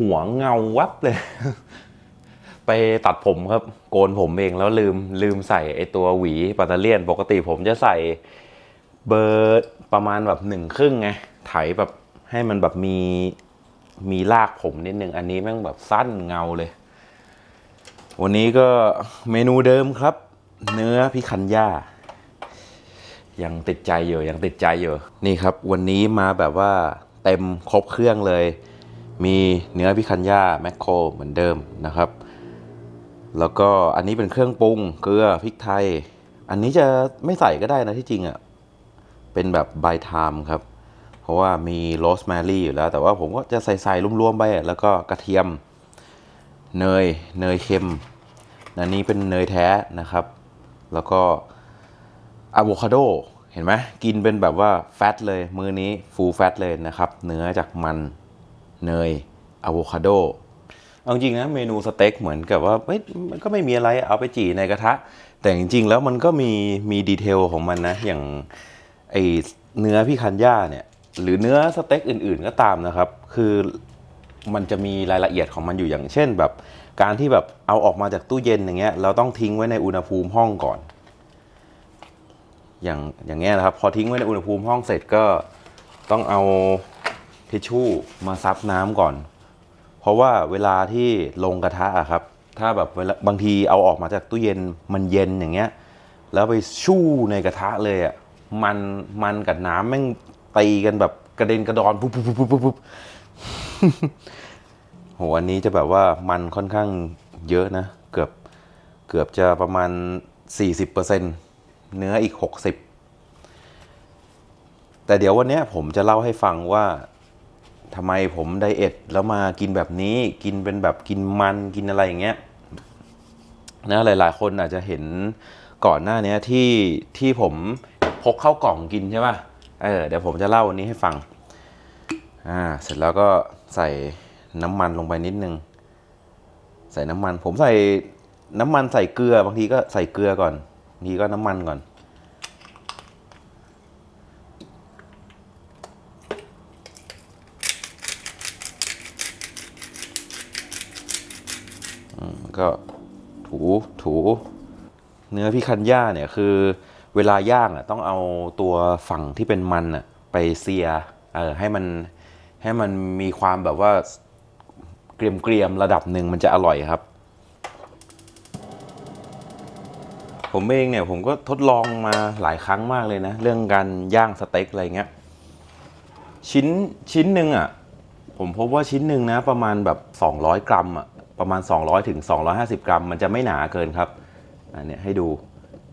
หหัวเงาวับเลย ไปตัดผมครับ โกนผมเองแล้วลืมลืมใส่ไอตัวหวีปัตเตอร์เลียน ปกติผมจะใส่เบอร์ประมาณแบบหนึ่งครึ่งไงไถแบบให้มันแบบมีมีลากผมนิดนึง อันนี้แม่งแบบสั้นเงาเลย วันนี้ก็เมนูเดิมครับ เนื้อพิคันย่ายังติดใจอยู่ยังติดใจอยู่ นี่ครับ วันนี้มาแบบว่าเต็มครบเครื่องเลย มีเนื้อพิคันย่าแมคโครเหมือนเดิมนะครับ แล้วก็อันนี้เป็นเครื่องปรุงเกลือพริกไทย อันนี้จะไม่ใส่ก็ได้นะที่จริงอะ่ะ เป็นแบบบายไทม์ครับ เพราะว่ามีโรสแมรี่อยู่แล้ว แต่ว่าผมก็จะใส่ใส่รวมๆไป แล้วก็กระเทียม เนย เนยเค็ม อันนี้เป็นเนยแท้นะครับ แล้วก็อะโวคาโดเห็นไหมกินเป็นแบบว่าแฟตเลย มือนี้ฟูลแฟตเลยนะครับ เนื้อจากมัน เนยอะโวคาโดเอาจริงนะเมนูสเต็กเหมือนกับว่าเฮ้ยมันก็ไม่มีอะไรเอาไปจี่ในกระทะ แต่จริงๆแล้วมันก็มีมีดีเทลของมันนะ อย่างไอเนื้อพี่คันย่าเนี่ย หรือเนื้อสเต็กอื่นๆก็ตามนะครับ คือมันจะมีรายละเอียดของมันอยู่อย่างเช่นแบบการที่แบบเอาออกมาจากตู้เย็นอย่างเงี้ยเราต้องทิ้งไว้ในอุณหภูมิห้องก่อน อย่างอย่างเงี้ยนะครับ พอทิ้งไว้ในอุณหภูมิห้องเสร็จก็ต้องเอา ทิชชู่มาซับน้ำก่อน เพราะว่าเวลาที่ลงกระทะอะครับ ถ้าแบบเวลาบางทีเอาออกมาจากตู้เย็นมันเย็นอย่างเงี้ย แล้วไปชู่ในกระทะเลยอะมันมันกับน้ำแม่งตีกันแบบกระเด็นกระดอนปุ๊บปุ๊บปุ๊บปุ๊บปุ๊บโหอันนี้จะแบบว่ามันค่อนข้างเยอะนะ เกือบเกือบจะประมาณ 40%เนื้ออีก 60แต่เดี๋ยววันเนี้ยผมจะเล่าให้ฟังว่า ทำไมผมไดเอทแล้วมากินแบบนี้ กินเป็นแบบกินมันกินอะไรอย่างเงี้ยนะหลายๆ คนอาจจะเห็นก่อนหน้านี้ที่ที่ผมพกเข้ากล่องกินใช่ป่ะเออเดี๋ยวผมจะเล่าวันนี้ให้ฟังอ่าเสร็จแล้วก็ใส่น้ำมันลงไปนิดนึง ใส่น้ำมัน ผมใส่น้ำมันใส่เกลือบางทีก็ใส่เกลือก่อนบางทีก็น้ำมันก่อน ก็ถูถูเนื้อพิคันย่าเนี่ยคือเวลาย่างอะต้องเอาตัวฝั่งที่เป็นมันอะไปเซียเออให้มันให้มันมีความแบบว่าเกรียมๆระดับหนึ่งมันจะอร่อยครับ ผมเองเนี่ยผมก็ทดลองมาหลายครั้งมากเลยนะ เรื่องการย่างสเต็กอะไรเงี้ยชิ้นชิ้นหนึ่งอะผมพบว่าชิ้นหนึ่งนะประมาณแบบ 200 กรัมอะ ประมาณ 200ถึง250 กรัม มันจะไม่หนาเกินครับอันนี้ให้ดู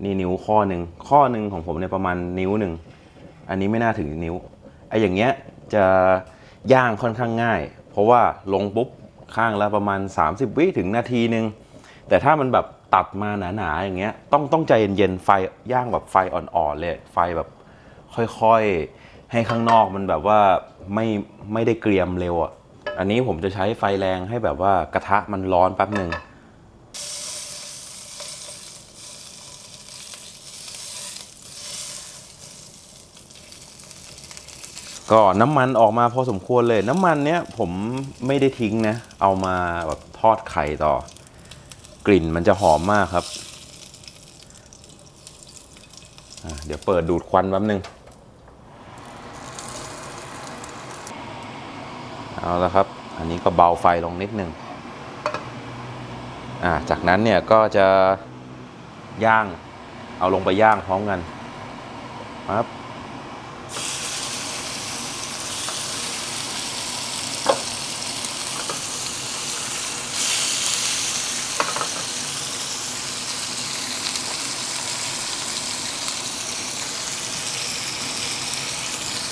นี่นิ้วข้อหนึ่งข้อหนึ่งของผมเนี่ยประมาณนิ้วหนึ่งอันนี้ไม่น่าถึงนิ้วไอ้อย่างเงี้ยจะย่างค่อนข้างง่าย เพราะว่าลงปุ๊บข้างละประมาณ 30 วิถึงนาทีหนึ่งแต่ถ้ามันแบบตัดมาหนาๆอย่างเงี้ยต้องต้องใจเย็นๆไฟย่างแบบไฟอ่อนๆเลยไฟแบบค่อยๆให้ข้างนอกมันแบบว่าไม่ไม่ได้เกรียมเร็วอะ อันนี้ผมจะใช้ไฟแรงให้แบบว่ากระทะมันร้อนแป๊บหนึ่งก็น้ำมันออกมาพอสมควรเลย น้ำมันเนี้ยผมไม่ได้ทิ้งนะ เอามาแบบทอดไข่ต่อ กลิ่นมันจะหอมมากครับ เดี๋ยวเปิดดูดควันแป๊บหนึ่ง เอาละครับ อันนี้ก็เบาไฟลงนิดนึงอ่าจากนั้นเนี่ยก็จะย่าง เอาลงไปย่างพร้อมกันครับ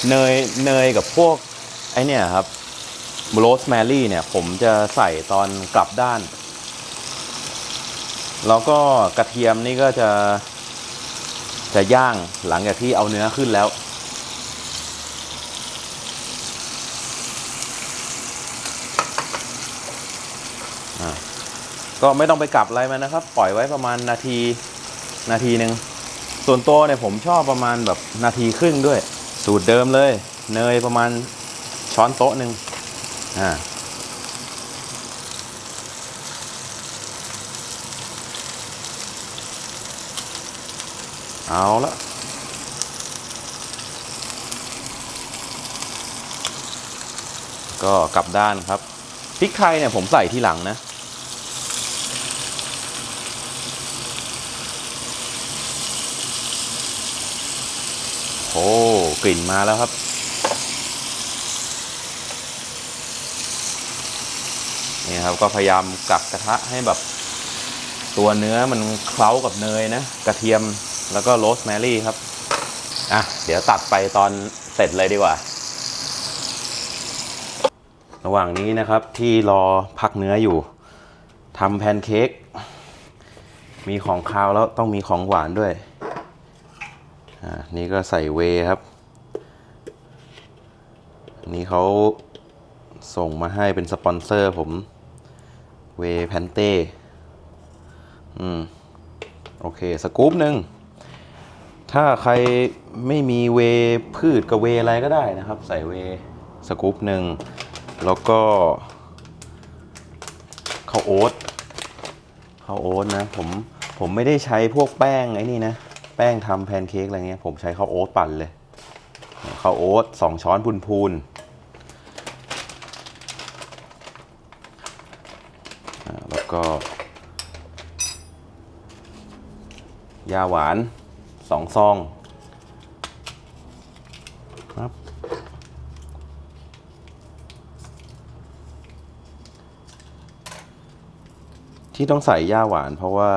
เนยเนยกับพวก ไอเนี่ยครับ โรสแมรี่เนี่ยผมจะใส่ตอนกลับด้าน แล้วก็กระเทียมนี่ก็จะจะย่างหลังจากที่เอาเนื้อขึ้นแล้วอะก็ไม่ต้องไปกลับอะไรมันนะครับ ปล่อยไว้ประมาณนาทีนาทีหนึ่งส่วนตัวเนี่ยผมชอบประมาณแบบนาทีครึ่งด้วย สูตรเดิมเลย เนยประมาณช้อนโต๊ะหนึ่ง เอาละก็กลับด้านครับพริกไทยเนี่ยผมใส่ทีหลังนะ โอ้กลิ่นมาแล้วครับ ครับ ก็พยายามกักกระทะให้แบบ ตัวเนื้อมันเคล้ากับเนยนะ กระเทียมแล้วก็โรสแมรี่ครับ อะ เดี๋ยวตัดไปตอนเสร็จเลยดีกว่า ระหว่างนี้นะครับที่รอพักเนื้ออยู่ทำแพนเค้กมีของคาวแล้วต้องมีของหวานด้วย อ่า นี่ก็ใส่เวครับ นี่เขาส่งมาให้เป็นสปอนเซอร์ผม เวแพนเต้อืม โอเค สกู๊ปหนึ่ง ถ้าใครไม่มีเวพืชกับเวยอะไรก็ได้นะครับ ใส่เวสกู๊ปหนึ่ง แล้วก็ข้าวโอ๊ตข้าวโอ๊ตนะ ผม ผมไม่ได้ใช้พวกแป้งไอ้นี่นะ แป้งทำแพนเค้กอะไรเงี้ย ผมใช้ข้าวโอ๊ตปั่นเลยข้าวโอ๊ตสองช้อนพูนๆอ่าแล้วก็ ยาหวานสองซองครับที่ต้องใส่ยาหวานเพราะว่า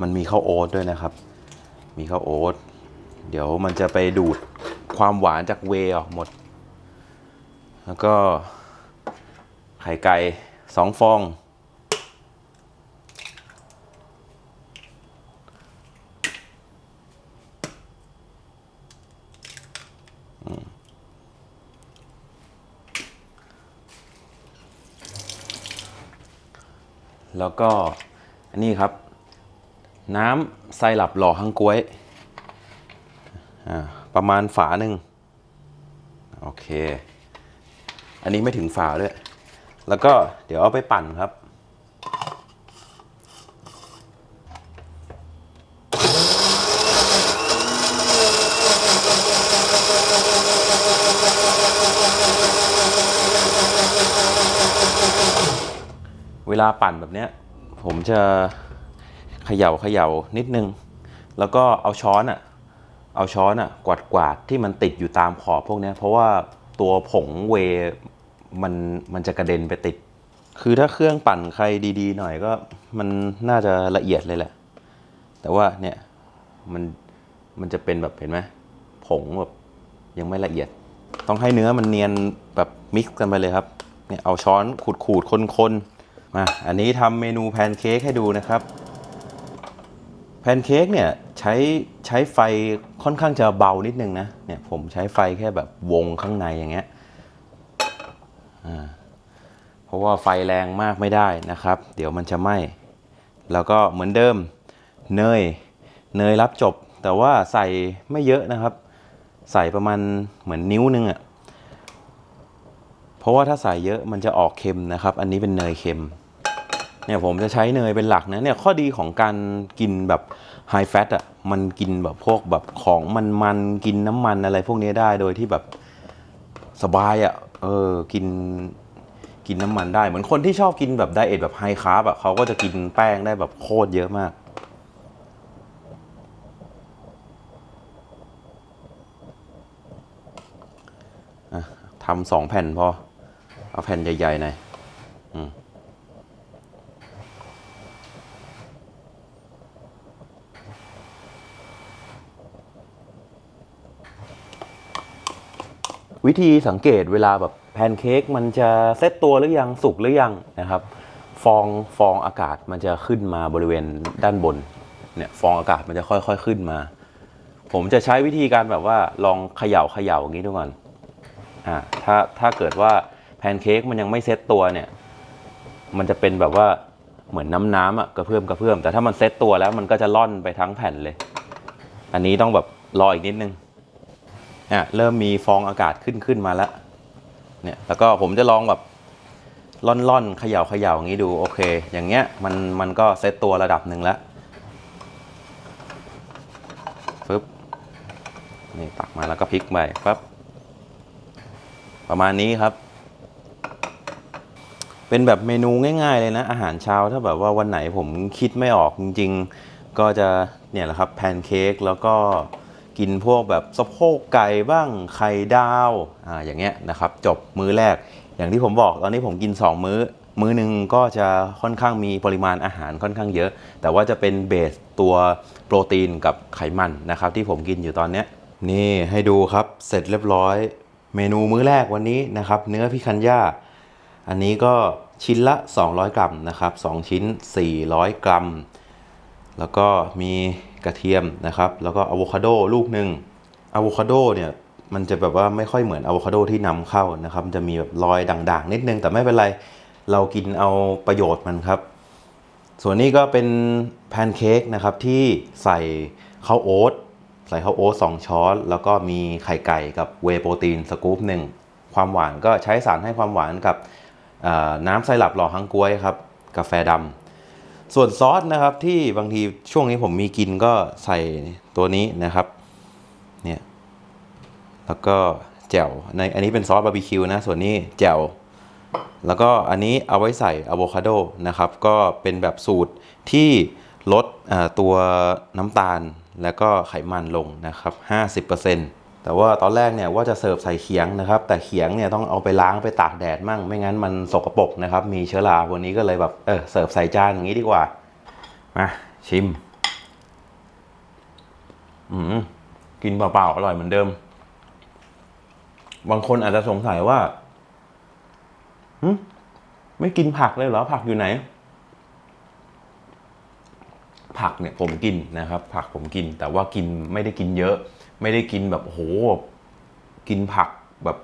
มันมีข้าวโอ๊ตด้วยนะครับ มีข้าวโอ๊ตเดี๋ยวมันจะไปดูดความหวานจากเวออกหมด แล้วก็ไข่ไก่สองฟอง แล้วก็อันนี้ครับ น้ำไซรัปหล่อฮังกล้วยประมาณฝาหนึ่งโอเค อันนี้ไม่ถึงฝาด้วย แล้วก็เดี๋ยวเอาไปปั่นครับ เวลาปั่นแบบเนี้ยผมจะเขย่าเขย่านิดนึง แล้วก็เอาช้อนอะเอาช้อนอะกวาดกวาดที่มันติดอยู่ตามขอบพวกเนี้ยเพราะว่าตัวผงเวมันมันจะกระเด็นไปติด คือถ้าเครื่องปั่นใครดีๆ หน่อยก็มันน่าจะละเอียดเลยแหละ แต่ว่าเนี่ยมันมันจะเป็นแบบเห็นไหมผงแบบยังไม่ละเอียด ต้องให้เนื้อมันเนียนแบบมิกซ์กันไปเลยครับ เนี่ยเอาช้อนขูดขูดคนคนๆ มาอันนี้ทำเมนูแพนเค้กให้ดูนะครับ แพนเค้กเนี่ยใช้ใช้ไฟค่อนข้างจะเบานิดนึงนะเนี่ยผมใช้ไฟแค่แบบวงข้างในอย่างเงี้ยอ่าเพราะว่าไฟแรงมากไม่ได้นะครับ เดี๋ยวมันจะไหม้แล้วก็เหมือนเดิมเนยเนยรับจบ แต่ว่าใส่ไม่เยอะนะครับ ใส่ประมาณเหมือนนิ้วนึงอะ่ะเพราะว่าถ้าใส่เยอะมันจะออกเค็มนะครับ อันนี้เป็นเนยเค็ม เนี่ยผมจะใช้เนยเป็นหลักนะเนี่ยข้อดีของการกินแบบไฮแฟตอะมันกินแบบพวกแบบของมันมันกินน้ำมันอะไรพวกนี้ได้โดยที่แบบสบายอะเออกินกินน้ำมันได้เหมือนคนที่ชอบกินแบบไดเอทแบบไฮคาร์บอะเขาก็จะกินแป้งได้แบบโคตรเยอะมากทำสองแผ่นพอ เอาแผ่นใหญ่ๆหน่อย วิธีสังเกตเวลาแบบแพนเค้กมันจะเซตตัวหรือยังสุกหรือยังนะครับ ฟองฟองอากาศมันจะขึ้นมาบริเวณด้านบนเนี่ยฟองอากาศมันจะค่อยๆขึ้นมา ผมจะใช้วิธีการแบบว่าลองเขย่าเขย่าอย่างนี้ดูก่อนอ่าถ้าถ้าเกิดว่าแพนเค้กมันยังไม่เซ็ตตัวเนี่ย มันจะเป็นแบบว่าเหมือนน้ำน้ำอะกระเพื่อมกระเพื่อมแต่ถ้ามันเซ็ตตัวแล้วมันก็จะล่อนไปทั้งแผ่นเลย อันนี้ต้องแบบรออีกนิดนึง่ะเริ่มมีฟองอากาศขึ้นขึ้นมาแล้วเนี่ยแล้วก็ผมจะลองแบบล่อนล่อนๆเขย่าเขย่าอย่างนี้ดูโอเค อย่างเงี้ยมันมันก็เซตตัวระดับหนึ่งแล้วฝนี่ตักมาแล้วก็พลิกไปปั๊บประมาณนี้ครับ เป็นแบบเมนูง่าย ๆ เลยนะ อาหารเช้าถ้าแบบว่าวันไหนผมคิดไม่ออกจริง ๆ ก็จะเนี่ยแหละครับแพนเค้กแล้วก็ กินพวกแบบสะโพกไก่บ้างไข่ดาวอ่าอย่างเงี้ยนะครับ จบมื้อแรก อย่างที่ผมบอกตอนนี้ผมกิน 2 มื้อ มื้อหนึ่งก็จะค่อนข้างมีปริมาณอาหารค่อนข้างเยอะ แต่ว่าจะเป็นเบสตัวโปรตีนกับไขมันนะครับ ที่ผมกินอยู่ตอนเนี้ยนี่ให้ดูครับเสร็จเรียบร้อย เมนูมื้อแรกวันนี้นะครับ เนื้อพิคันย่าอันนี้ก็ชิ้นละ 200 กรัมนะครับ 2 ชิ้น 400 กรัม แล้วก็มี กระเทียมนะครับ แล้วก็อะโวคาโดลูกหนึ่งอะโวคาโดเนี่ยมันจะแบบว่าไม่ค่อยเหมือนอะโวคาโดที่นำเข้านะครับจะมีแบบรอยด่างๆ นิดนึง แต่ไม่เป็นไร เรากินเอาประโยชน์มันครับ ส่วนนี้ก็เป็นแพนเค้กนะครับที่ใส่ข้าวโอ๊ตใส่ข้าวโอ๊ตสองช้อน แล้วก็มีไข่ไก่กับเวโปรตีนสกู๊ปหนึ่งความหวานก็ใช้สารให้ความหวานกับน้ำไซรัปหล่อฮังกล้วยครับกาแฟดำ ส่วนซอสนะครับที่บางทีช่วงนี้ผมมีกินก็ใส่ตัวนี้นะครับเนี่ยแล้วก็แจ่วในอันนี้เป็นซอสบาร์บีคิวนะส่วนนี้แจ่วแล้วก็อันนี้เอาไว้ใส่อะโวคาโดนะครับ ก็เป็นแบบสูตรที่ลดตัวน้ำตาลและก็ไขมันลงนะครับ 50% แต่ว่าตอนแรกเนี่ยว่าจะเสิร์ฟใส่เขียงนะครับ แต่เขียงเนี่ยต้องเอาไปล้างไปตากแดดมั่ง ไม่งั้นมันสกปรกนะครับ มีเชื้อราวันนี้ก็เลยแบบเออเสิร์ฟใส่จานอย่างนี้ดีกว่า มาชิม อืมกินเปล่าๆอร่อยเหมือนเดิม บางคนอาจจะสงสัยว่าไม่กินผักเลยเหรอ ผักอยู่ไหน ผักเนี่ยผมกินนะครับ ผักผมกิน แต่ว่ากินไม่ได้กินเยอะ ไม่ได้กินแบบโหกินผักแบบ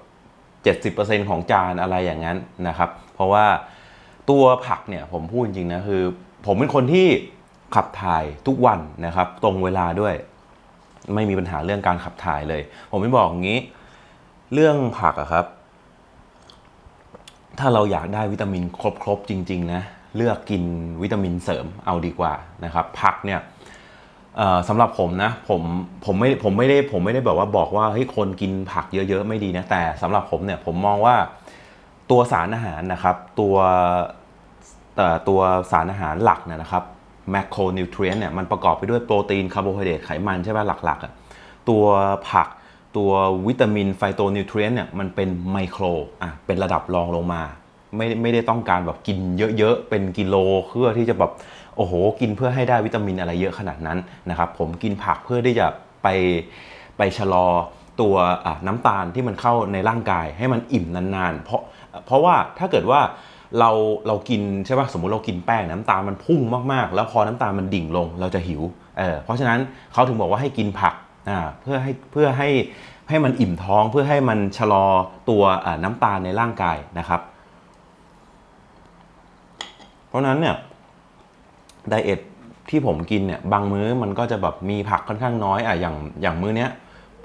เจ็ดสิบเปอร์เซ็นของจานอะไรอย่างนั้นนะครับ เพราะว่าตัวผักเนี่ยผมพูดจริงๆนะคือ ผมเป็นคนที่ขับถ่ายทุกวันนะครับ ตรงเวลาด้วย ไม่มีปัญหาเรื่องการขับถ่ายเลย ผมไม่บอกอย่างนี้ เรื่องผักอะครับ ถ้าเราอยากได้วิตามินครบๆจริง ๆ นะ เลือกกินวิตามินเสริมเอาดีกว่านะครับ ผักเนี่ย สำหรับผมนะผมผมไม่ผมไม่ได้ผมไม่ได้แบบว่าบอกว่าเฮ้ยคนกินผักเยอะๆไม่ดีนะแต่สำหรับผมเนี่ยผมมองว่าตัวสารอาหารนะครับ ตัวเอ่อตัวสารอาหารหลักนะครับแมคโครนิวทรีนเนี่ยมันประกอบไปด้วยโปรตีนคาร์โบไฮเดรตไขมันใช่ไหมหลักๆอะตัวผักตัววิตามินไฟโตนิวทรีนเนี่ยมันเป็นไมโครอะเป็นระดับรองลงมา ไม่ไม่ได้ต้องการแบบกินเยอะๆ เป็นกิโลเพื่อที่จะแบบ โอ้โห กินเพื่อให้ได้วิตามินอะไรเยอะขนาดนั้นนะครับผมกินผักเพื่อที่จะไปไปชะลอตัวน้ำตาลที่มันเข้าในร่างกายให้มันอิ่มนานๆ เพราะเพราะว่าถ้าเกิดว่าเราเรากินใช่ป่ะสมมุติเรากินแป้งน้ำตาลมันพุ่งมากๆ แล้วพอน้ำตาลมันดิ่งลงเราจะหิวเออเพราะฉะนั้นเขาถึงบอกว่าให้กินผักอ่าเพื่อให้เพื่อให้ให้มันอิ่มท้องเพื่อให้มันชะลอตัวน้ำตาลในร่างกายนะครับ เพราะฉะนั้นเนี่ย ไดเอทที่ผมกินเนี่ยบางมื้อมันก็จะแบบมีผักค่อนข้างน้อยอะอย่างอย่างมื้อเนี้ย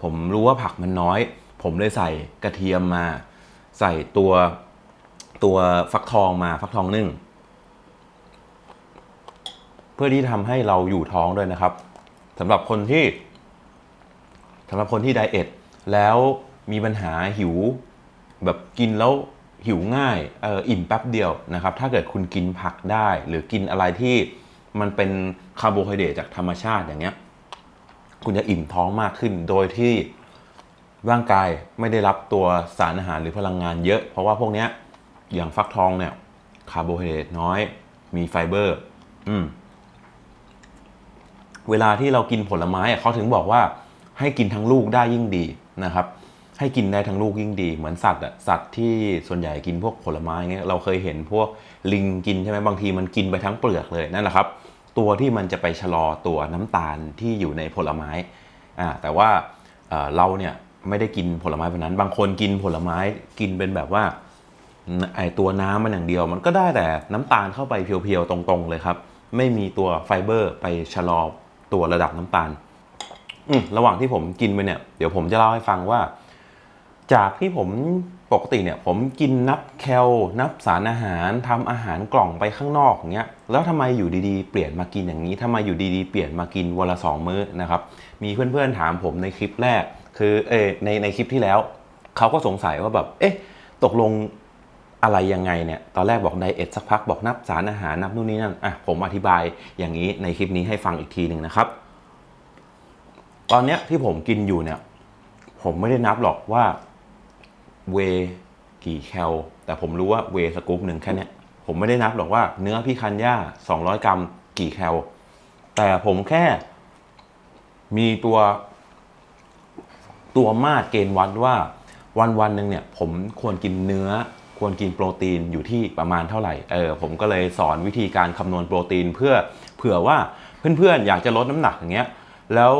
ผมรู้ว่าผักมันน้อย ผมเลยใส่กระเทียมมา ใส่ตัวตัวฟักทองมาฟักทองนึ่งเพื่อที่ทำให้เราอยู่ท้องด้วยนะครับสำหรับคนที่สำหรับคนที่ไดเอทแล้วมีปัญหาหิว แบบกินแล้วหิวง่ายอออิ่มแป๊บเดียวนะครับ ถ้าเกิดคุณกินผักได้ หรือกินอะไรที่ มันเป็นคาร์โบไฮเดรตจากธรรมชาติอย่างเงี้ย คุณจะอิ่มท้องมากขึ้น โดยที่ร่างกายไม่ได้รับตัวสารอาหารหรือพลังงานเยอะ เพราะว่าพวกเนี้ยอย่างฟักทองเนี่ยคาร์โบไฮเดรตน้อย มีไฟเบอร์ อืม เวลาที่เรากินผลไม้อะเขาถึงบอกว่า ให้กินทั้งลูกได้ยิ่งดีนะครับ ให้กินได้ทั้งลูกยิ่งดี เหมือนสัตว์อะสัตว์ที่ส่วนใหญ่กินพวกผลไม้เงี้ยเราเคยเห็นพวกลิงกินใช่ไหมบางทีมันกินไปทั้งเปลือกเลยนั่นแหละครับ ตัวที่มันจะไปชะลอตัวน้ำตาลที่อยู่ในผลไม้อ่าแต่ว่าเราเนี่ยไม่ได้กินผลไม้แบบนั้น บางคนกินผลไม้กินเป็นแบบว่าไอตัวน้ำมันอย่างเดียว มันก็ได้แต่น้ำตาลเข้าไปเพียวๆตรงๆเลยครับ ไม่มีตัวไฟเบอร์ไปชะลอตัวระดับน้ำตาลอืระหว่างที่ผมกินไปเนี่ย เดี๋ยวผมจะเล่าให้ฟังว่า จากที่ผม ปกติเนี่ยผมกินนับแคลนับสารอาหารทำอาหารกล่องไปข้างนอกอย่างเงี้ยแล้วทำไมอยู่ดีๆ เปลี่ยนมากินอย่างนี้ทำไมอยู่ดีๆ เปลี่ยนมากินวันละสองมื้อนะครับมีเพื่อนๆถามผมในคลิปแรก คือเออในในคลิปที่แล้วเขาก็สงสัยว่าแบบเอ๊ะตกลงอะไรยังไงเนี่ย ตอนแรกบอกไดเอทสักพักบอกนับสารอาหารนับนู่นนี่นั่น อะผมอธิบายอย่างนี้ในคลิปนี้ให้ฟังอีกทีหนึ่งนะครับ ตอนเนี้ยที่ผมกินอยู่เนี่ย ผมไม่ได้นับหรอกว่า เวกี่แคลแต่ผมรู้ว่าเวสกู๊ปหนึ่งแค่เนี้ยผมไม่ได้นับหรอกว่าเนื้อพี่คันย่า 200 กรัม กี่แคลแต่ผมแค่มีตัวตัวมาตรเกณฑ์วัดว่าวันวันหนึ่งเนี่ย ผมควรกินเนื้อ ควรกินโปรตีนอยู่ที่ประมาณเท่าไหร่เออผมก็เลยสอนวิธีการคำนวณโปรตีนเพื่อเผื่อว่าเพื่อนๆ อยากจะลดน้ำหนักอย่างเงี้ยแล้ว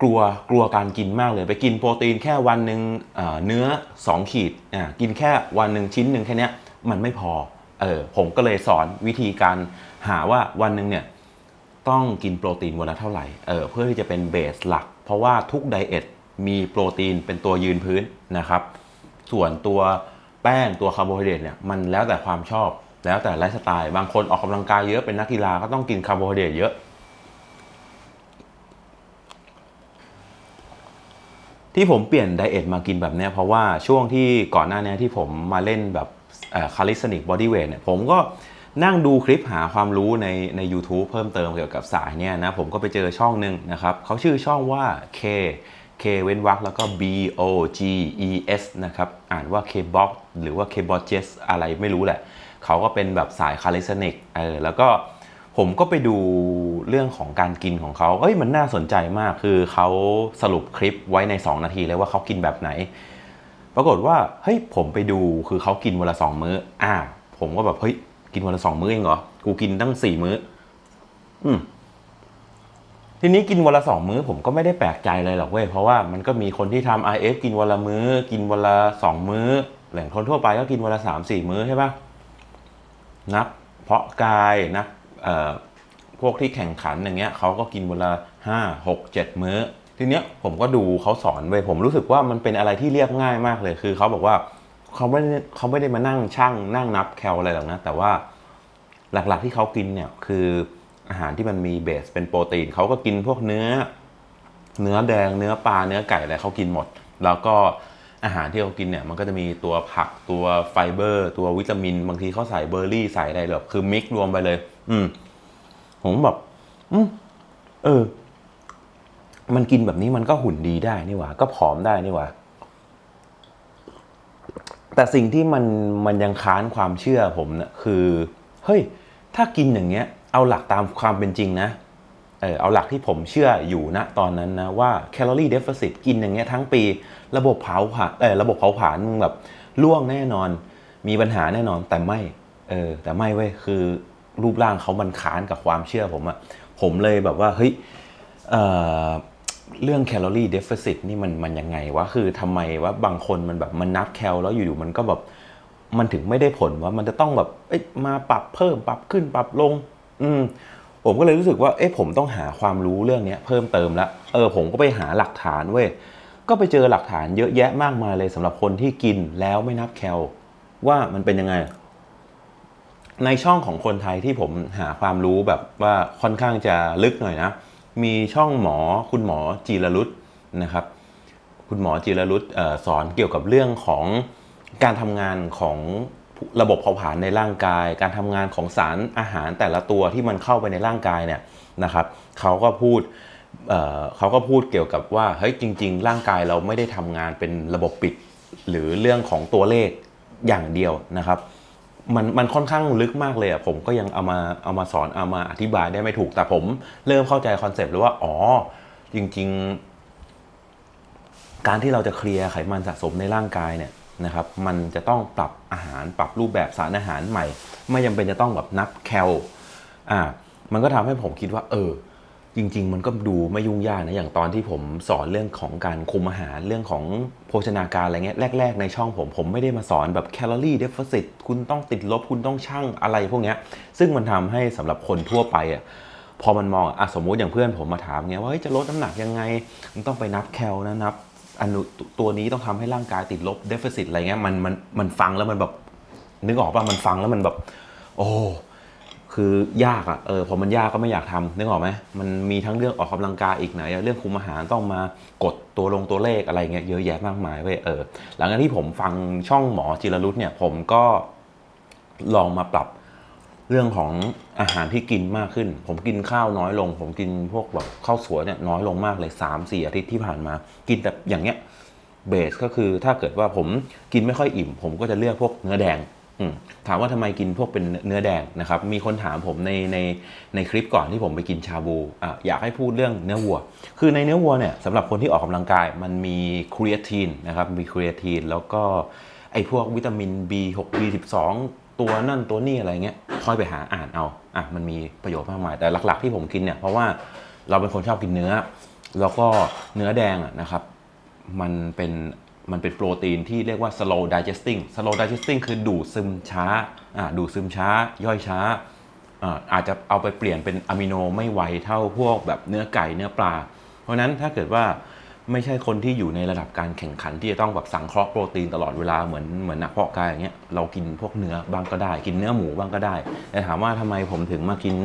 กลัวกลัวการกินมากเลยไปกินโปรตีนแค่วันหนึ่งเเนื้อ 2 ขีดอ่ากินแค่วันหนึ่งชิ้นหนึ่งแค่นี้มันไม่พอเออผมก็เลยสอนวิธีการหาว่าวันหนึ่งเนี่ยต้องกินโปรตีนวันละเท่าไหร่เออเพื่อที่จะเป็นเบสหลัก เพราะว่าทุกไดเอทมีโปรตีนเป็นตัวยืนพื้นนะครับ ส่วนตัวแป้งตัวคาร์โบไฮเดรตเนี่ยมันแล้วแต่ความชอบแล้วแต่ไลฟ์สไตล์บางคนออกกำลังกายเยอะเป็นนักกีฬาก็ต้องกินคาร์โบไฮเดรตเยอะ ที่ผมเปลี่ยนไดเอทมากินแบบเนี้ยเพราะว่าช่วงที่ก่อนหน้านี้ที่ผมมาเล่นแบบคาลิสติกบอดี้เวทเนี่ยผมก็นั่งดูคลิปหาความรู้ในใน u t u b e เพิ่มเติมเกี่ยวกับสายเนี่ยนะผมก็ไปเจอช่องหนึ่งนะครับเขาชื่อช่องว่า K K เว้นวรรคแล้วก็ B O G E S นะครับ อ่านว่า K Box หรือว่า K b o g e s อะไรไม่รู้แหละ เขาก็เป็นแบบสายคาลิสติกเออแล้วก็ ผมก็ไปดูเรื่องของการกินของเขา เอ้ยมันน่าสนใจมาก คือเขาสรุปคลิปไว้ใน 2 นาทีเลยว่าเขากินแบบไหน ปรากฏว่า เฮ้ย ผมไปดู คือเขากินวันละสองมื้อ อ่า ผมก็แบบ เฮ้ย กินวันละสองมื้อเองเหรอ กูกินตั้งสี่มื้อ อืม ทีนี้กินวันละสองมื้อ ผมก็ไม่ได้แปลกใจเลยหรอกเว้ย เพราะว่ามันก็มีคนที่ทำ IF กินวันละมื้อ กินวันละสองมื้อ แหล่งคนทั่วไปก็กินวันละสามสี่มื้อใช่ปะนัก เพาะกายนัก พวกที่แข่งขันอย่างเงี้ยเขาก็กินเวละห้าหกเจ็ดมื้อ ทีเนี้ยผมก็ดูเขาสอนไปผมรู้สึกว่ามันเป็นอะไรที่เรียบง่ายมากเลย คือเขาบอกว่าเขาไม่ได้เขาไม่ได้มานั่งชั่งนั่งนับแคลอะไรหรอกนะ แต่ว่าหลักๆที่เขากินเนี่ยคืออาหารที่มันมีเบสเป็นโปรตีนเขาก็กินพวกเนื้อ เนื้อแดงเนื้อปลาเนื้อไก่อะไรเขากินหมด แล้วก็อาหารที่เขากินเนี่ยมันก็จะมีตัวผักตัวไฟเบอร์ ตัววิตามิน บางทีเขาใส่เบอร์รี่ใส่อะไรแบบคือมิกรวมไปเลย อืม ผมแบบอืมเออ มันกินแบบนี้มันก็หุ่นดีได้นี่หว่า ก็ผอมได้นี่หว่า แต่สิ่งที่มันมันยังค้านความเชื่อผมเนะ่ะคือ เฮ้ย ถ้ากินอย่างเงี้ย เอาหลักตามความเป็นจริงนะเออเอาหลักที่ผมเชื่ออยู่นะตอนนั้นนะว่าแคลอรี่เดฟ i ซิตกินอย่างเงี้ยทั้งปี ระบบเผาผลาญเออระบบเผาผลาญมึงแบบล่วงแน่นอน มีปัญหาแน่นอนแต่ไม่ เออแต่ไม่เว้ยคือ รูปร่างเขามันค้านกับความเชื่อผมอะผมเลยแบบว่าเฮ้ยเเรื่องแคลอรี่เดฟ i ซิตนี่มันมันยังไงวะคือทำไมว่าบางคนมันแบบมันนับแคลแล้วอยู่ๆมันก็แบบมันถึงไม่ได้ผลว่ามันจะต้องแบบเอ้มาปรับเพิ่มปรับขึ้นปรับลง อืมผมก็เลยรู้สึกว่าเอ๊ะผมต้องหาความรู้เรื่องนี้เพิ่มเติมละเออผมก็ไปหาหลักฐานเว้ยก็ไปเจอหลักฐานเยอะแยะมากมายเลยสำหรับคนที่กินแล้วไม่นับแคลว่ามันเป็นยังไง ในช่องของคนไทยที่ผมหาความรู้แบบว่าค่อนข้างจะลึกหน่อยนะ มีช่องหมอคุณหมอจีรรุตนะครับ คุณหมอจิรรุตสอนเกี่ยวกับเรื่องของการทำงานของระบบเผาผลาญในร่างกาย การทำงานของสารอาหารแต่ละตัวที่มันเข้าไปในร่างกายเนี่ยนะครับเขาก็พูดเเขาก็พูดเกี่ยวกับว่าเฮ้ยจริง ๆ ร่างกายเราไม่ได้ทำงานเป็นระบบปิด หรือเรื่องของตัวเลขอย่างเดียวนะครับ มันมันค่อนข้างลึกมากเลยอะผมก็ยังเอามาเอามาสอนเอามาอธิบายได้ไม่ถูกแต่ผมเริ่มเข้าใจคอนเซปต์เลยว่า อ๋อ จริง ๆ การที่เราจะเคลียร์ไขมันสะสมในร่างกายเนี่ยนะครับ มันจะต้องปรับอาหารปรับรูปแบบสารอาหารใหม่ ไม่จำเป็นจะต้องแบบนับแคลอ่ามันก็ทำให้ผมคิดว่า เออ จริง ๆ มันก็ดูไม่ยุ่งยากนะ อย่างตอนที่ผมสอนเรื่องของการคุมอาหารเรื่องของโภชนาการอะไรเงี้ยแรก ๆ ในช่องผม ผมไม่ได้มาสอนแบบแคลอรี่เดฟ i ซิตคุณต้องติดลบคุณต้องชั่งอะไรพวกเนี้ยซึ่งมันทำให้สำหรับคนทั่วไปอะพอมันมองอะสมมุติอย่างเพื่อนผมมาถามเงี้ยว่าจะลดน้ำหนักยังไง มันต้องไปนับแคลนะนับอนุตัวนี้ต้องทำให้ร่างกายติดลบเดฟ i ซิตอะไรเงี้ยมันมันมันฟังแล้วมันแบบนึกออกป่ะมันฟังแล้วมันแบบ โอ้ คือยากอะ่ะเออพอมันยากก็ไม่อยากทำนึกออกไหมมันมีทั้งเรื่องออกกำลังกายอีกไหนอะเรื่องคุมอาหารต้องมากดตัวลงตัวเลขอะไรเงี้ยเยอะแยะมากมายเว้ยเออหลังจากที่ผมฟังช่องหมอจิรรุตเนี่ย ผมก็ลองมาปรับเรื่องของอาหารที่กินมากขึ้น ผมกินข้าวน้อยลง ผมกินพวกแบบข้าวสวยเนี่ยน้อยลงมากเลย3ามสี่อาทิตย์ที่ผ่านมา กินแบบอย่างเงี้ยเบสก็คือถ้าเกิดว่าผมกินไม่ค่อยอิ่ม ผมก็จะเลือกพวกเนื้อแดง ถามว่าทำไมกินพวกเป็นเนื้อแดงนะครับ มีคนถามผมในในในคลิปก่อนที่ผมไปกินชาบูอะอยากให้พูดเรื่องเนื้อวัว คือในเนื้อวัวเนี่ยสำหรับคนที่ออกกำลังกายมันมีครีเอทีนนะครับ มีครีเอทีนแล้วก็ไอพวกวิตามิน B6 B12 ตัวนั่นตัวนี่อะไรเงี้ยค่อยไปหาอ่านเอาอะมันมีประโยชน์มากมาย แต่หลักๆที่ผมกินเนี่ยเพราะว่าเราเป็นคนชอบกินเนื้อ แล้วก็เนื้อแดงอะนะครับ มันเป็น มันเป็นโปรตีนที่เรียกว่า slow digesting slow digesting คือดูดซึมช้าดูดซึมช้า ย่อยช้า อาจจะเอาไปเปลี่ยนเป็นอะมิโนไม่ไวเท่าพวกแบบเนื้อไก่เนื้อปลา เพราะนั้นถ้าเกิดว่าไม่ใช่คนที่อยู่ในระดับการแข่งขันที่จะต้องแบบสังเคราะห์โปรตีนตลอดเวลาเหมือนเหมือนนักเพาะกายอย่างเงี้ยเรากินพวกเนื้อบ้างก็ได้ กินเนื้อหมูบ้างก็ได้ แต่ถามว่าทำไมผมถึงมากิน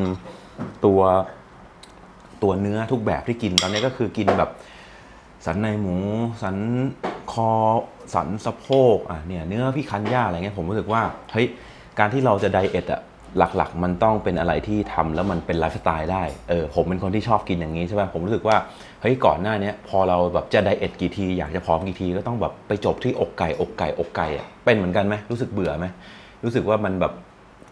ตัวตัวเนื้อทุกแบบที่กินตอนนี้ก็คือกินแบบสันในหมูสัน คอสันสะโพกอะเนี่ยเนื้อพี่คันย่าอะไรเงี้ยผมรู้สึกว่าเฮ้ยการที่เราจะไดเอทอะหลักๆ มันต้องเป็นอะไรที่ทำแล้วมันเป็นไลฟ์สไตล์ได้เออผมเป็นคนที่ชอบกินอย่างนี้ใช่ไหมผมรู้สึกว่าเฮ้ยก่อนหน้านี้พอเราแบบจะไดเอทกี่ทีอยากจะพร้อมกี่ทีก็ต้องแบบไปจบที่อกไก่อกไก่อกไก่อะเป็นเหมือนกันไหมรู้สึกเบื่อไหมรู้สึกว่ามันแบบ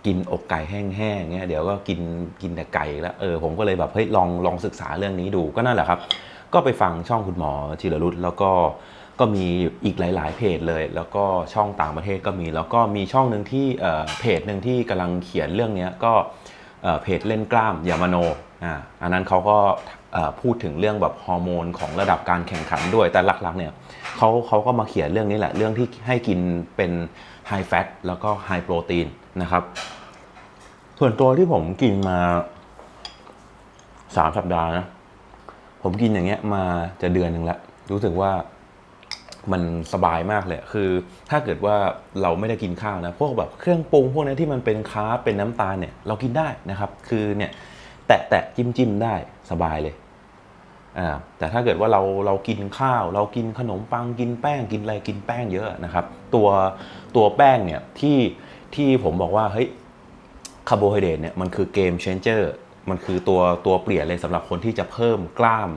กินอกไก่แห้งๆเงี้ยเดี๋ยวก็กินกินแต่ไก่แล้วเออผมก็เลยแบบเฮ้ยลองลองศึกษาเรื่องนี้ดูก็นั่นแหละครับ ก็ไปฟังช่องคุณหมอจิรรุตแล้วก็ ก็มีอีกหลาย ๆ เพจเลย แล้วก็ช่องต่างประเทศก็มี แล้วก็มีช่องหนึ่งที่เเพจหนึ่งที่กำลังเขียนเรื่องนี้ก็เเพจเล่นกล้ามยามาโนอ่าอันนั้นเขาก็พูดถึงเรื่องแบบฮอร์โมนของระดับการแข่งขันด้วย แต่หลัก ๆ เนี่ยเขาเขาก็มาเขียนเรื่องนี้แหละ เรื่องที่ให้กินเป็นไฮแฟตแล้วก็ไฮโปรตีนนะครับ ส่วนตัวที่ผมกินมาสามสัปดาห์นะ ผมกินอย่างเงี้ยมาจะเดือนหนึ่งแล้ว รู้สึกว่า มันสบายมากเลย คือถ้าเกิดว่าเราไม่ได้กินข้าวนะ พวกแบบเครื่องปรุงพวกนี้ที่มันเป็นคาร์บเป็นน้ำตาลเนี่ยเรากินได้นะครับ คือเนี่ยแตะแตะจิ้มจิ้มได้สบายเลยอ่าแต่ถ้าเกิดว่าเราเรากินข้าว เรากินขนมปังกินแป้งกินอะไรกินแป้งเยอะนะครับ ตัวตัวแป้งเนี่ยที่ที่ผมบอกว่าเฮ้ยคาร์โบไฮเดรตเนี่ยมันคือเกมเชนเจอร์มันคือตัวตัวเปลี่ยนเลยสำหรับคนที่จะเพิ่มกล้าม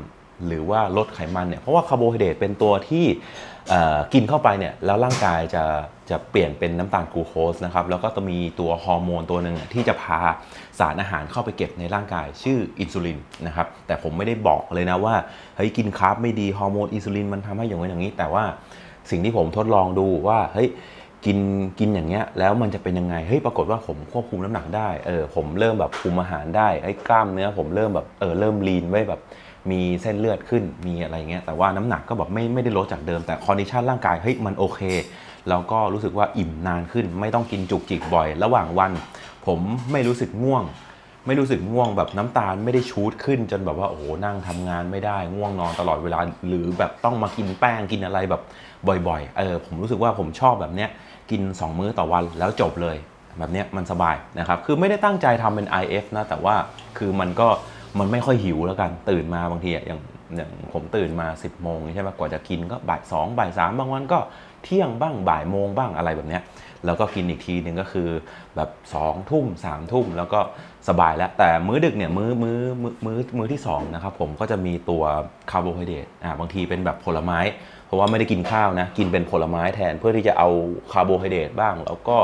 หรือว่าลดไขมันเนี่ยเพราะว่าคาร์โบไฮเดรตเป็นตัวที่ กินเข้าไปเนี่ยแล้วร่างกายจะจะเปลี่ยนเป็นน้ำตาลกลูโคสนะครับแล้วก็จะมีตัวฮอร์โมนตัวหนึ่งที่จะพาสารอาหารเข้าไปเก็บในร่างกายชื่ออินซูลินนะครับแต่ผมไม่ได้บอกเลยนะว่าเฮ้ยกินคาร์บไม่ดีฮอร์โมนอินซูลินมันทำให้อย่างนี้อย่างนี้ แต่ว่าสิ่งที่ผมทดลองดูว่าเฮ้ยกินกินอย่างเงี้ยแล้วมันจะเป็นยังไงเฮ้ยปรากฏว่าผมควบคุมน้ำหนักได้เออผมเริ่มแบบคุมอาหารได้ไอ้กล้ามเนื้อผมเริ่มแบบเออเริ่มลีนไว้แบบ มีเส้นเลือดขึ้นมีอะไรเงี้ยแต่ว่าน้ำหนักก็แบบไม่ไม่ได้ลดจากเดิมแต่คอนดิชันร่างกายเฮ้ยมันโอเคแล้วก็รู้สึกว่าอิ่มนานขึ้น ไม่ต้องกินจุกจิกบ่อย ระหว่างวัน ผมไม่รู้สึกง่วง ไม่รู้สึกง่วงแบบน้ำตาลไม่ได้ชูดขึ้น จนแบบว่าโอ้โหนั่งทำงานไม่ได้ง่วงนอนตลอดเวลา หรือแบบต้องมากินแป้งกินอะไรแบบบ่อยๆเออผมรู้สึกว่าผมชอบแบบเนี้ยกิน 2 มื้อต่อวันแล้วจบเลย แบบเนี้ยมันสบายนะครับคือไม่ได้ตั้งใจทำเป็น IF นะแต่ว่าคือมันก็ มันไม่ค่อยหิวแล้วกัน ตื่นมาบางทีอะอย่างอย่างผมตื่นมา 10บโมงใช่ไหมกว่าจะกินก็บ่ายสองบ่ายสามบางวันก็เที่ยงบ้างบ่ายโมงบ้างอะไรแบบเนี้ยแล้วก็กินอีกทีหนึ่งก็คือแบบ2องทุ่มสามทุ่มแล้วก็สบายแล้ว แต่มื้อดึกเนี่ยมื้อมื้อมื้อมื้อมื้อที่2นะครับผมก็จะมีตัวคาร์โบไฮเดรตอ่าบางทีเป็นแบบผลไม้ เพราะว่าไม่ได้กินข้าวนะ กินเป็นผลไม้แทนเพื่อที่จะเอาคาร์โบไฮเดรตบ้าง แล้วก็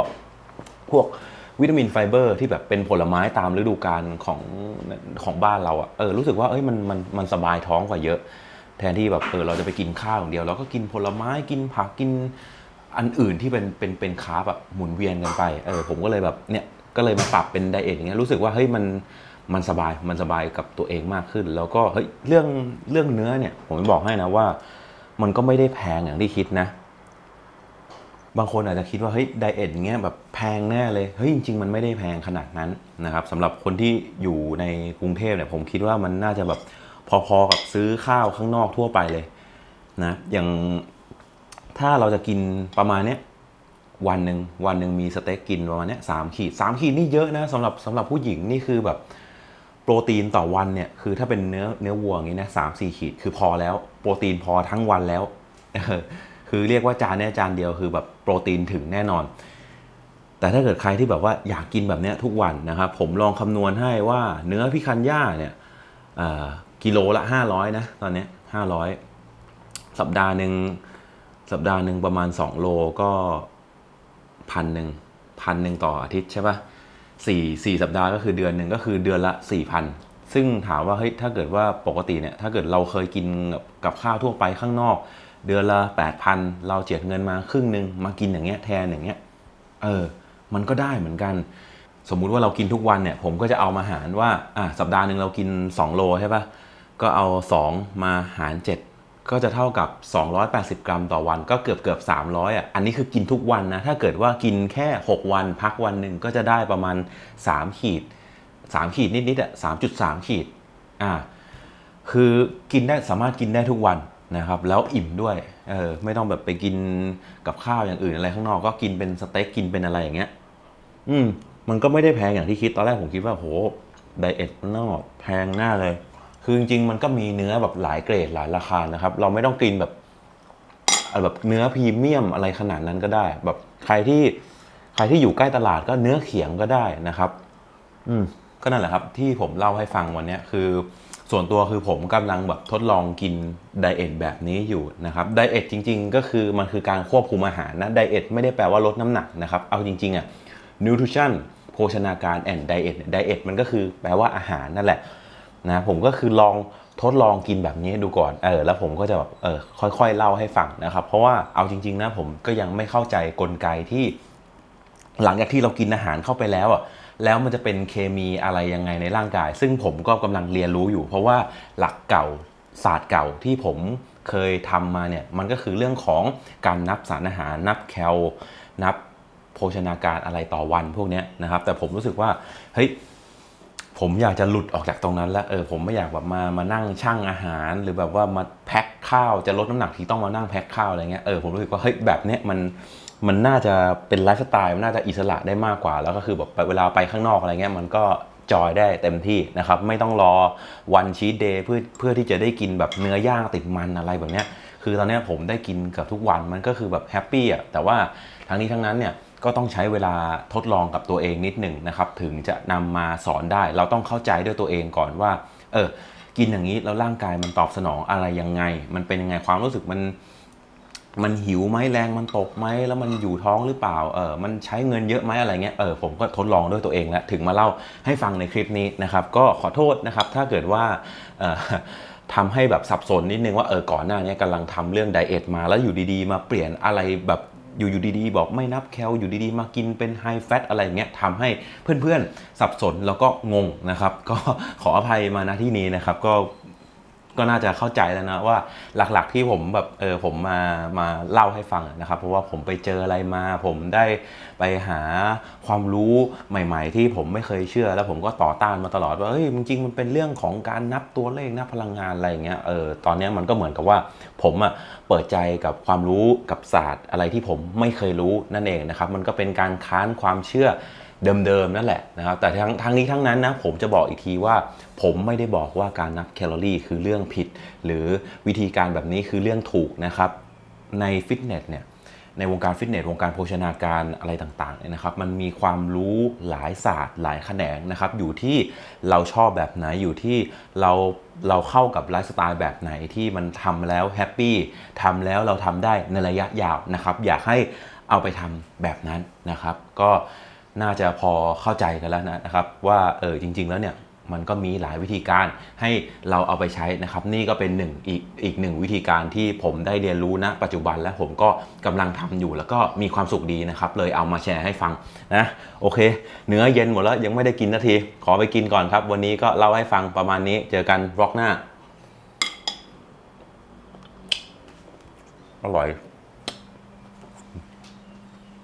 พวก วิตามินไฟเบอร์ที่แบบเป็นผลไม้ตามฤดูกาลของของบ้านเราอะ่ะเออรู้สึกว่าเอ้ยมันมันมันสบายท้องกว่าเยอะ แทนที่แบบเออเราจะไปกินข้าวอย่างเดียวเราก็กินผลไม้กินผักกินอันอื่นที่เป็นเป็นเป็นคาร์บแบบหมุนเวียนกันไปเออผมก็เลยแบบเนี่ยก็เลยมาปรับเป็นไดเอทอย่างเงี้ยรู้สึกว่าเฮ้ยมันมันสบายมันสบายกับตัวเองมากขึ้น แล้วก็เฮ้ยเรื่องเรื่องเนื้อเนี่ยผมบอกให้นะว่า มันก็ไม่ได้แพงอย่างที่คิดนะ บางคนอาจจะคิดว่าเฮ้ยไดเอทอย่างเงี้ยแบบแพงแน่เลยเฮ้ยจริงๆมันไม่ได้แพงขนาดนั้นนะครับสำหรับคนที่อยู่ในกรุงเทพเนี่ยผมคิดว่ามันน่าจะแบบพอๆกับซื้อข้าวข้างนอกทั่วไปเลยนะอย่างถ้าเราจะกินประมาณเนี้ยวันหนึ่งวันหนึ่งมีสเต็กกินประมาณเนี้ยสามขีดสามขีดนี่เยอะนะสำหรับสำหรับผู้หญิงนี่คือแบบโปรตีนต่อวันเนี่ยคือถ้าเป็นเนื้อเนื้อวัวอย่างนี้นะสามสี่ขีดคือพอแล้ว โปรตีนพอทั้งวันแล้ว คือเรียกว่าจานเนี้ยจานเดียวคือแบบโปรตีนถึงแน่นอน แต่ถ้าเกิดใครที่แบบว่าอยากกินแบบเนี้ยทุกวันนะครับผมลองคำนวณให้ว่าเนื้อพิคันย่าเนี่ยกิโลละ 500 นะตอนนี้500 สัปดาห์หนึ่งสัปดาห์หนึ่งประมาณ 2 โลก็พันหนึ่งพันหนึ่งต่ออาทิตย์ใช่ปะสี่สี่สัปดาห์ก็คือเดือนหนึ่งก็คือเดือนละ4,000ซึ่งถามว่าเฮ้ยถ้าเกิดว่าปกติเนี่ยถ้าเกิดเราเคยกินกับข้าวทั่วไปข้างนอก เดือนละ8,000เราเจียดเงินมาครึ่งหนึ่งมากินอย่างเงี้ยแทนอย่างเงี้ยเออมันก็ได้เหมือนกัน สมมุติว่าเรากินทุกวันเนี่ย ผมก็จะเอามาหารว่าอะสัปดาห์หนึ่งเรากิน 2 โลใช่ปะก็เอา 2 มาหาร 7 ก็จะเท่ากับ 280 กรัมต่อวัน ก็เกือบเกือบ300อะอันนี้คือกินทุกวันนะ ถ้าเกิดว่ากินแค่ 6 วันพักวันหนึ่งก็จะได้ประมาณ 3 ขีด 3 ขีดนิดๆอะ3.3 ขีดอ่าคือกินได้สามารถกินได้ทุกวัน นะครับแล้วอิ่มด้วยเออไม่ต้องแบบไปกินกับข้าวอย่างอื่นอะไรข้างนอกก็กินเป็นสเต็กกินเป็นอะไรอย่างเงี้ย อืม มันก็ไม่ได้แพงอย่างที่คิดตอนแรกผมคิดว่าโหไดเอทนอกแพงหน้าเลย คือจริงๆมันก็มีเนื้อแบบหลายเกรดหลายราคานะครับ เราไม่ต้องกินแบบแบบเนื้อพรีเมียมอะไรขนาดนั้นก็ได้ แบบใครที่ใครที่อยู่ใกล้ตลาดก็เนื้อเขียงก็ได้นะครับ อืมก็นั่นแหละครับ ที่ผมเล่าให้ฟังวันนี้คือ ส่วนตัวคือผมกำลังแบบทดลองกินไดเอทแบบนี้อยู่นะครับไดเอทจริง ๆ ก็คือมันคือการควบคุมอาหารนะไดเอทไม่ได้แปลว่าลดน้ำหนักนะครับเอาจริงๆอะ nutrition โภชนาการ and diet ไดเอทมันก็คือแปลว่าอาหารนั่นแหละนะผมก็คือลองทดลองกินแบบนี้ดูก่อนเออแล้วผมก็จะแบบเออค่อยๆเล่าให้ฟังนะครับเพราะว่าเอาจริง ๆ นะผมก็ยังไม่เข้าใจกลไกที่ หลังจากที่เรากินอาหารเข้าไปแล้วอะ แล้วมันจะเป็นเคมีอะไรยังไงในร่างกาย ซึ่งผมก็กำลังเรียนรู้อยู่ เพราะว่าหลักเก่าศาสตร์เก่าที่ผมเคยทำมาเนี่ยมันก็คือเรื่องของการนับสารอาหาร นับแคลนับโภชนาการอะไรต่อวันพวกนี้นะครับ แต่ผมรู้สึกว่าเฮ้ยผมอยากจะหลุดออกจากตรงนั้นแล้วเออผมไม่อยากแบบมามานั่งชั่งอาหาร หรือแบบว่ามาแพ็คข้าวจะลดน้ำหนักที่ต้องมานั่งแพ็คข้าวอะไรเงี้ยเออผมรู้สึกว่าเฮ้ยแบบเนี้ยมัน มันน่าจะเป็นไลฟ์สไตล์มันน่าจะอิสระได้มากกว่า แล้วก็คือแบบเวลาไปข้างนอกอะไรเงี้ยมันก็จอยได้เต็มที่นะครับ ไม่ต้องรอวันชีตเดย์เพื่อเพื่อที่จะได้กินแบบเนื้อย่างติดมันอะไรแบบเนี้ยคือตอนนี้ผมได้กินกับทุกวันมันก็คือแบบแฮปปี้อะแต่ว่าทั้งนี้ทั้งนั้นเนี่ยก็ต้องใช้เวลาทดลองกับตัวเองนิดหนึ่งนะครับ ถึงจะนำมาสอนได้ เราต้องเข้าใจด้วยตัวเองก่อนว่า เออ กินอย่างนี้แล้วร่างกายมันตอบสนองอะไรยังไง มันเป็นยังไงความรู้สึกมัน มันหิวไหมแรงมันตกไหมแล้วมันอยู่ท้องหรือเปล่าเออมันใช้เงินเยอะไหมอะไรเงี้ยเออผมก็ทดลองด้วยตัวเองแล้วถึงมาเล่าให้ฟังในคลิปนี้นะครับก็ขอโทษนะครับถ้าเกิดว่าทำให้แบบสับสนนิดนึงว่าเออก่อนหน้านี้กำลังทำเรื่องไดเอทมาแล้วอยู่ดีๆ มาเปลี่ยนอะไรแบบอยู่อยู่ดีๆ บอกไม่นับแคลอยู่ดีๆ มากินเป็นไฮแฟตอะไรเงี้ยทำให้เพื่อนๆ สับสนแล้วก็งงนะครับ ก็ขออภัยมาณที่นี้นะครับก็ ก็น่าจะเข้าใจแล้วนะว่าหลักๆที่ผมแบบเออผมมามาเล่าให้ฟังนะครับ เพราะว่าผมไปเจออะไรมา ผมได้ไปหาความรู้ใหม่ ๆ ที่ผมไม่เคยเชื่อ แล้วผมก็ต่อต้านมาตลอดว่าเฮ้ยจริงๆมันเป็นเรื่องของการนับตัวเลขนับพลังงานอะไรอย่างเงี้ยเออตอนนี้มันก็เหมือนกับว่าผมอะเปิดใจกับความรู้กับศาสตร์ อะไรที่ผมไม่เคยรู้นั่นเองนะครับ มันก็เป็นการค้านความเชื่อ เดิมๆนั่นแหละนะครับแต่ทั้งทั้งนี้ทั้งนั้นนะผมจะบอกอีกทีว่า ผมไม่ได้บอกว่าการนับแคลอรี่คือเรื่องผิด หรือวิธีการแบบนี้คือเรื่องถูกนะครับในฟิตเนสเนี่ยในวงการฟิตเนสวงการโภชนาการอะไรต่างๆเนี่ยนะครับมันมีความรู้หลายศาสตร์หลายแขนงนะครับอยู่ที่เราชอบแบบไหนอยู่ที่เราเราเข้ากับไลฟ์สไตล์แบบไหนที่มันทำแล้วแฮปปี้ทำแล้วเราทำได้ในระยะยาวนะครับอยากให้เอาไปทำแบบนั้นนะครับ ก็ น่าจะพอเข้าใจกันแล้วนะครับ ว่าเออจริง ๆ แล้วเนี่ยมันก็มีหลายวิธีการให้เราเอาไปใช้นะครับ นี่ก็เป็นหนึ่งอีกอีกหนึ่งวิธีการที่ผมได้เรียนรู้ณปัจจุบันและผมก็กำลังทำอยู่แล้วก็มีความสุขดีนะครับ เลยเอามาแชร์ให้ฟังนะโอเค เนื้อเย็นหมดแล้วยังไม่ได้กินนาที ขอไปกินก่อนครับ วันนี้ก็เล่าให้ฟังประมาณนี้เจอกันบล็อกหน้า อร่อย